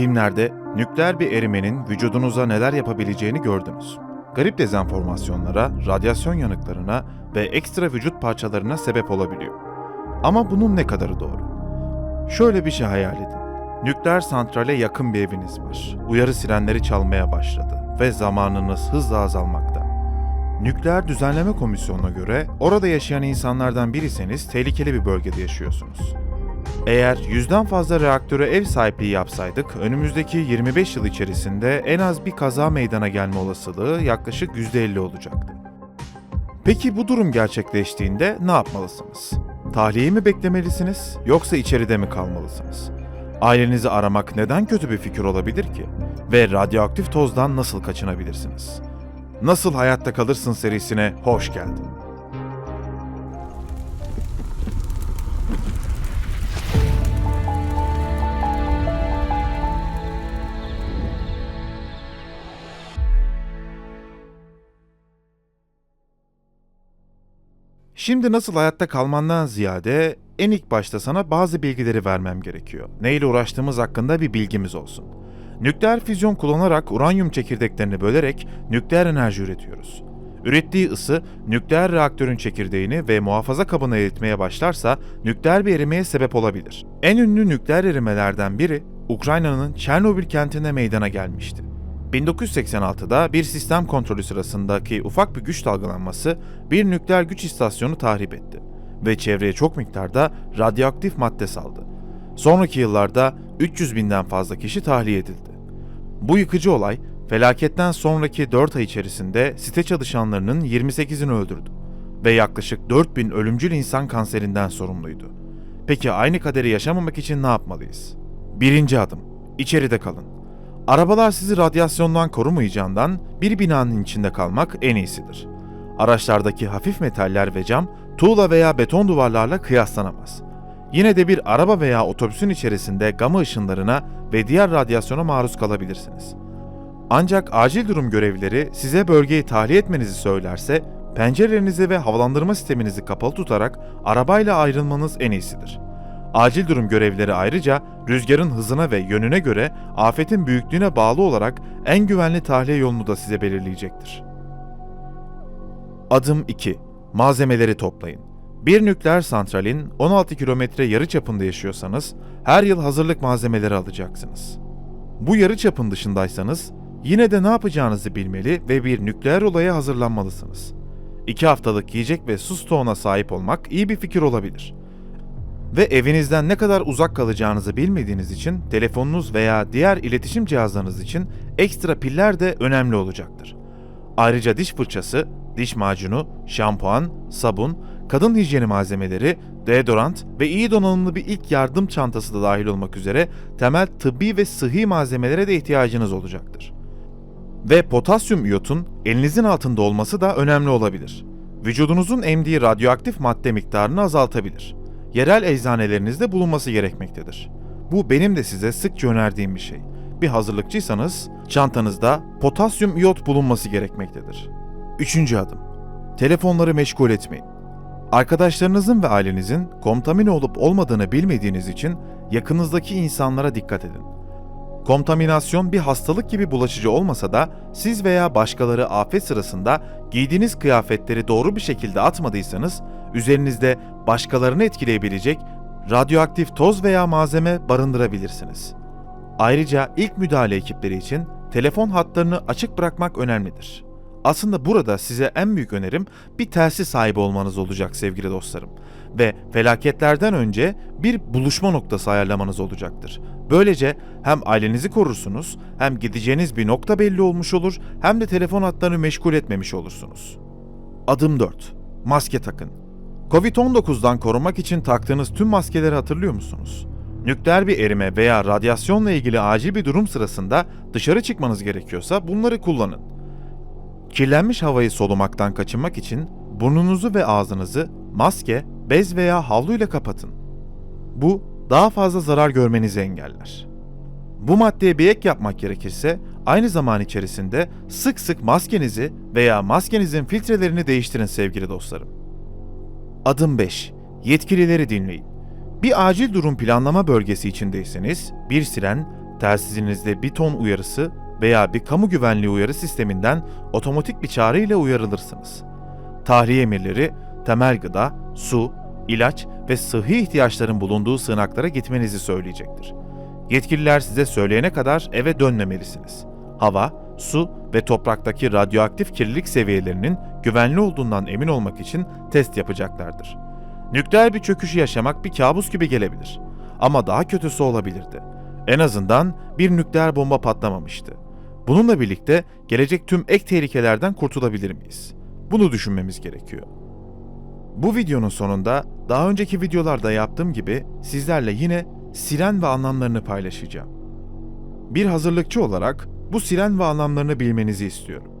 Filmlerde nükleer bir erimenin vücudunuza neler yapabileceğini gördünüz. Garip dezenformasyonlara, radyasyon yanıklarına ve ekstra vücut parçalarına sebep olabiliyor. Ama bunun ne kadarı doğru? Şöyle bir şey hayal edin. Nükleer santrale yakın bir eviniz var. Uyarı sirenleri çalmaya başladı ve zamanınız hızla azalmakta. Nükleer Düzenleme Komisyonu'na göre orada yaşayan insanlardan biriyseniz tehlikeli bir bölgede yaşıyorsunuz. Eğer yüzden fazla reaktöre ev sahipliği yapsaydık, önümüzdeki 25 yıl içerisinde en az bir kaza meydana gelme olasılığı yaklaşık %50 olacaktı. Peki bu durum gerçekleştiğinde ne yapmalısınız? Tahliyeyi mi beklemelisiniz yoksa içeride mi kalmalısınız? Ailenizi aramak neden kötü bir fikir olabilir ki? Ve radyoaktif tozdan nasıl kaçınabilirsiniz? Nasıl Hayatta Kalırsın serisine hoş geldin. Şimdi nasıl hayatta kalmandan ziyade en ilk başta sana bazı bilgileri vermem gerekiyor. Neyle uğraştığımız hakkında bir bilgimiz olsun. Nükleer füzyon kullanarak uranyum çekirdeklerini bölerek nükleer enerji üretiyoruz. Ürettiği ısı nükleer reaktörün çekirdeğini ve muhafaza kabına eritmeye başlarsa nükleer bir erimeye sebep olabilir. En ünlü nükleer erimelerden biri Ukrayna'nın Çernobil kentinde meydana gelmişti. 1986'da bir sistem kontrolü sırasındaki ufak bir güç dalgalanması bir nükleer güç istasyonu tahrip etti ve çevreye çok miktarda radyoaktif madde saldı. Sonraki yıllarda 300 binden fazla kişi tahliye edildi. Bu yıkıcı olay felaketten sonraki 4 ay içerisinde site çalışanlarının 28'ini öldürdü ve yaklaşık 4000 ölümcül insan kanserinden sorumluydu. Peki aynı kaderi yaşamamak için ne yapmalıyız? Birinci adım, içeride kalın. Arabalar sizi radyasyondan korumayacağından bir binanın içinde kalmak en iyisidir. Araçlardaki hafif metaller ve cam tuğla veya beton duvarlarla kıyaslanamaz. Yine de bir araba veya otobüsün içerisinde gama ışınlarına ve diğer radyasyona maruz kalabilirsiniz. Ancak acil durum görevlileri size bölgeyi tahliye etmenizi söylerse pencerelerinizi ve havalandırma sisteminizi kapalı tutarak arabayla ayrılmanız en iyisidir. Acil durum görevlileri ayrıca rüzgarın hızına ve yönüne göre afetin büyüklüğüne bağlı olarak en güvenli tahliye yolunu da size belirleyecektir. Adım 2. Malzemeleri toplayın. Bir nükleer santralin 16 kilometre yarı çapında yaşıyorsanız her yıl hazırlık malzemeleri alacaksınız. Bu yarı çapın dışındaysanız yine de ne yapacağınızı bilmeli ve bir nükleer olaya hazırlanmalısınız. 2 haftalık yiyecek ve su stoğuna sahip olmak iyi bir fikir olabilir. Ve evinizden ne kadar uzak kalacağınızı bilmediğiniz için telefonunuz veya diğer iletişim cihazlarınız için ekstra piller de önemli olacaktır. Ayrıca diş fırçası, diş macunu, şampuan, sabun, kadın hijyeni malzemeleri, deodorant ve iyi donanımlı bir ilk yardım çantası da dahil olmak üzere temel tıbbi ve sıhhi malzemelere de ihtiyacınız olacaktır. Ve potasyum iyotun elinizin altında olması da önemli olabilir. Vücudunuzun emdiği radyoaktif madde miktarını azaltabilir. Yerel eczanelerinizde bulunması gerekmektedir. Bu benim de size sıkça önerdiğim bir şey. Bir hazırlıkçıysanız çantanızda potasyum iyot bulunması gerekmektedir. Üçüncü adım. Telefonları meşgul etmeyin. Arkadaşlarınızın ve ailenizin kontamine olup olmadığını bilmediğiniz için yakınızdaki insanlara dikkat edin. Kontaminasyon bir hastalık gibi bulaşıcı olmasa da siz veya başkaları afet sırasında giydiğiniz kıyafetleri doğru bir şekilde atmadıysanız üzerinizde başkalarını etkileyebilecek radyoaktif toz veya malzeme barındırabilirsiniz. Ayrıca ilk müdahale ekipleri için telefon hatlarını açık bırakmak önemlidir. Aslında burada size en büyük önerim bir telsiz sahibi olmanız olacak sevgili dostlarım. Ve felaketlerden önce bir buluşma noktası ayarlamanız olacaktır. Böylece hem ailenizi korursunuz, hem gideceğiniz bir nokta belli olmuş olur, hem de telefon hatlarını meşgul etmemiş olursunuz. Adım 4. Maske takın. Covid-19'dan korunmak için taktığınız tüm maskeleri hatırlıyor musunuz? Nükleer bir erime veya radyasyonla ilgili acil bir durum sırasında dışarı çıkmanız gerekiyorsa bunları kullanın. Kirlenmiş havayı solumaktan kaçınmak için burnunuzu ve ağzınızı maske, bez veya havluyla kapatın. Bu daha fazla zarar görmenizi engeller. Bu maddeye bir ek yapmak gerekirse aynı zaman içerisinde sık sık maskenizi veya maskenizin filtrelerini değiştirin sevgili dostlarım. Adım 5. Yetkilileri dinleyin. Bir acil durum planlama bölgesi içindeyseniz bir siren, telsizinizde bir ton uyarısı veya bir kamu güvenliği uyarı sisteminden otomatik bir çağrı ile uyarılırsınız. Tahliye emirleri, temel gıda, su, ilaç ve sıhhi ihtiyaçların bulunduğu sığınaklara gitmenizi söyleyecektir. Yetkililer size söyleyene kadar eve dönmemelisiniz. Hava, su ve topraktaki radyoaktif kirlilik seviyelerinin güvenli olduğundan emin olmak için test yapacaklardır. Nükleer bir çöküşü yaşamak bir kabus gibi gelebilir. Ama daha kötüsü olabilirdi. En azından bir nükleer bomba patlamamıştı. Bununla birlikte gelecek tüm ek tehlikelerden kurtulabilir miyiz? Bunu düşünmemiz gerekiyor. Bu videonun sonunda daha önceki videolarda yaptığım gibi sizlerle yine siren ve anlamlarını paylaşacağım. Bir hazırlıkçı olarak bu siren ve anlamlarını bilmenizi istiyorum.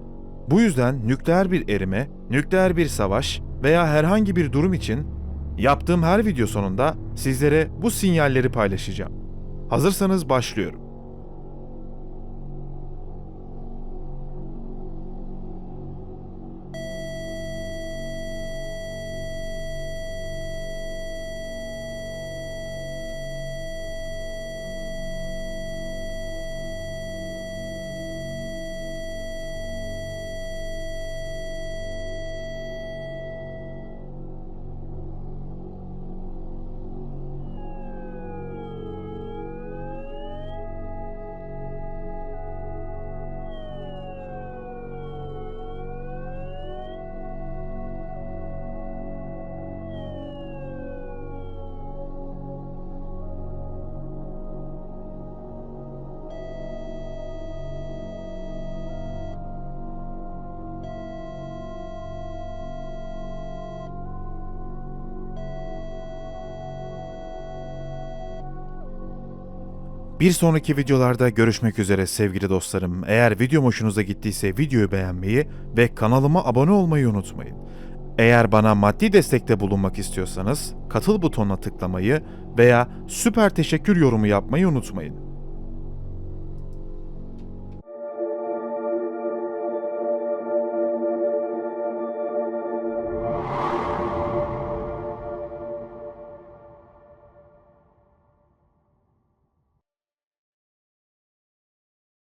Bu yüzden nükleer bir erime, nükleer bir savaş veya herhangi bir durum için yaptığım her video sonunda sizlere bu sinyalleri paylaşacağım. Hazırsanız başlıyorum. Bir sonraki videolarda görüşmek üzere sevgili dostlarım. Eğer videom hoşunuza gittiyse videoyu beğenmeyi ve kanalıma abone olmayı unutmayın. Eğer bana maddi destekte bulunmak istiyorsanız katıl butonuna tıklamayı veya süper teşekkür yorumu yapmayı unutmayın.